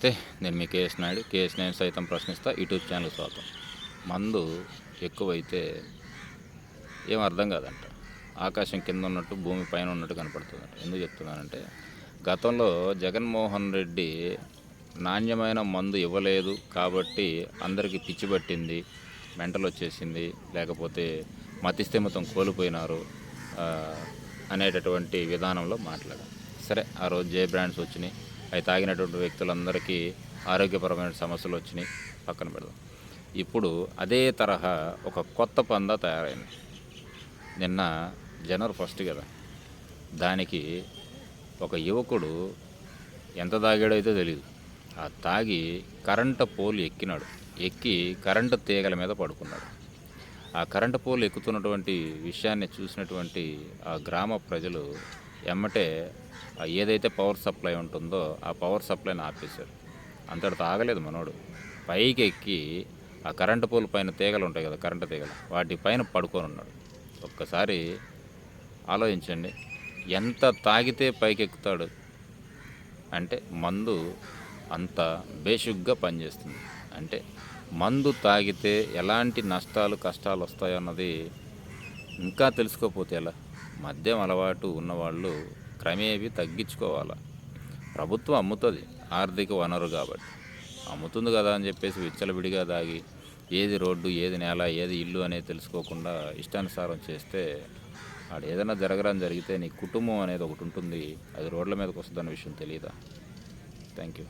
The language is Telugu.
నమస్తే నేను మీ కేఎస్ నాయుడు. కేఎస్ నేను సైతం ప్రశ్నిస్తా. యూట్యూబ్ ఛానల్ స్వాగతం. మందు ఎక్కువైతే ఏం అర్థం కాదంట. ఆకాశం కింద ఉన్నట్టు భూమి పైన ఉన్నట్టు కనపడుతుందంట. ఎందుకు చెప్తున్నానంటే గతంలో జగన్మోహన్ రెడ్డి నాణ్యమైన మందు ఇవ్వలేదు కాబట్టి అందరికీ పిచ్చి పట్టింది మెంటలు వచ్చేసింది లేకపోతే మతిస్థిమితం కోల్పోయినారు అనేటటువంటి విధానంలో మాట్లాడారు సరే ఆ రోజు జే బ్రాండ్స్ వచ్చినాయి. అవి తాగినటువంటి వ్యక్తులందరికీ ఆరోగ్యపరమైన సమస్యలు వచ్చినాయి. పక్కన పెడదాం. ఇప్పుడు అదే తరహా ఒక కొత్త పంద తయారైంది. నిన్న జనవరి ఫస్ట్ కదా. దానికి ఒక యువకుడు ఎంత తాగాడో అయితే తెలియదు ఆ తాగి కరెంటు పోలు ఎక్కినాడు. ఎక్కి కరెంటు తీగల మీద పడుకున్నాడు. ఆ కరెంటు పోలు ఎక్కుతున్నటువంటి విషయాన్ని చూసినటువంటి ఆ గ్రామ ప్రజలు ఎమ్మటే ఏదైతే పవర్ సప్లై ఉంటుందో ఆ పవర్ సప్లైని ఆపేశారు అంతటితో ఆగలేదు మనోడు. పైకి ఎక్కి ఆ కరెంటు పోల్ పైన తీగలు ఉంటాయి కదా కరెంటు తీగలు. వాటి పైన పడుకొని ఉన్నాడు. ఒక్కసారి ఆలోచించండి. ఎంత తాగితే పైకి ఎక్కుతాడు అంటే మందు అంత బేషుగ్గా పనిచేస్తుంది. అంటే మందు తాగితే ఎలాంటి నష్టాలు కష్టాలు వస్తాయన్నది ఇంకా తెలుసుకోకపోతే ఎలా? మద్యం అలవాటు ఉన్నవాళ్ళు క్రమేపీ తగ్గించుకోవాలి? ప్రభుత్వం అమ్ముతుంది ఆర్థిక వనరు కాబట్టి. అమ్ముతుంది కదా అని చెప్పేసి విచ్చలవిడిగా దాగి ఏది రోడ్డు ఏది నేల ఏది ఇల్లు అనేది తెలుసుకోకుండా ఇష్టానుసారం చేస్తే ఆడ ఏదైనా జరగడం జరిగితే నీ కుటుంబం అనేది ఒకటి ఉంటుంది అది రోడ్ల మీదకి వస్తుందన్న విషయం తెలియదా థ్యాంక్ యూ